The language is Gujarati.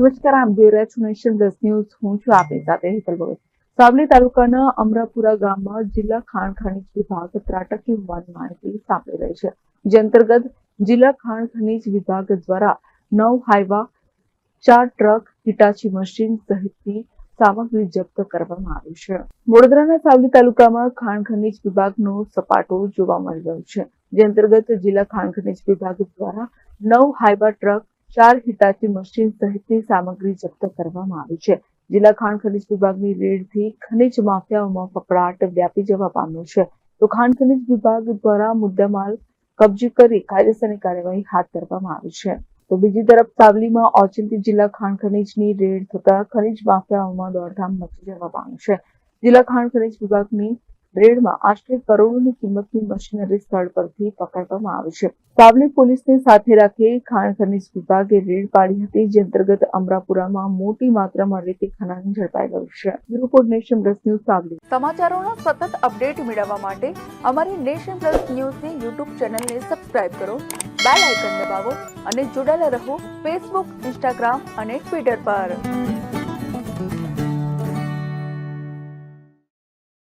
નમસ્કાર આપ જોઈ રહ્યા છો નેશન પ્લસ ન્યૂઝ. હું છું આપની સાથે હેતલ ભગત. સાવલી તાલુકાના અમરાપુરા ગામમાં જિલ્લા ખાણ ખનીજ વિભાગ ત્રાટકી હોવાની માહિતી સાંપડી રહી છે. જે અંતર્ગત જિલ્લા ખાણ ખનીજ વિભાગ દ્વારા નવ હાઈવા, ચાર ટ્રક, હિટાચી મશીન સહિતની સામગ્રી જપ્ત કરવામાં આવી છે. વડોદરાના સાવલી તાલુકામાં ખાણ ખનીજ વિભાગનો સપાટો જોવા મળી રહ્યો છે. જે અંતર્ગત જિલ્લા ખાણ ખનીજ વિભાગ દ્વારા નવ હાઈવા, ટ્રક ચાર હિતાચી મશીન સહિતની સામગ્રી જપ્ત કરવામાં આવી છે. જિલ્લા ખાણ ખનિજ વિભાગની રેડથી ખનીજ માફિયાઓમાં ફફડાટ વ્યાપી જવા પામ્યો છે. તો ખાણ ખનીજ વિભાગ દ્વારા મુદ્દામાલ કબજે કરી કાયદેસરની કાર્યવાહી હાથ ધરવામાં આવી છે. તો બીજી તરફ સાવલીમાં ઓચિંતી જિલ્લા ખાણ ખનીજની રેડ થતા ખનીજ માફિયાઓમાં દોડધામ મચી જવા પામ્યું છે. જિલ્લા ખાણ ખનીજ વિભાગની રેડમાં આશરે કરોડોની કિંમતની મશીનરી સ્થળ પરથી પકડવામાં આવી છે. સાવલી પોલીસને સાથે રાખી ખાણ ખનીજ વિભાગે રેડ પાડી હતી, જે અંતર્ગત અમરાપુરામાં મોટી માત્રામાં રેતી ખનન ઝડપાઈ ગયું છે. Report nation plus news Savli સમાચારોનો સતત અપડેટ મેળવવા માટે અમારી નેશન પ્લસ ન્યૂઝની યુટ્યુબ ચેનલને સબસ્ક્રાઇબ કરો, બેલ આઇકન દબાવો અને જોડાયેલા રહો ફેસબુક, ઇન્સ્ટાગ્રામ અને ટ્વિટર પર.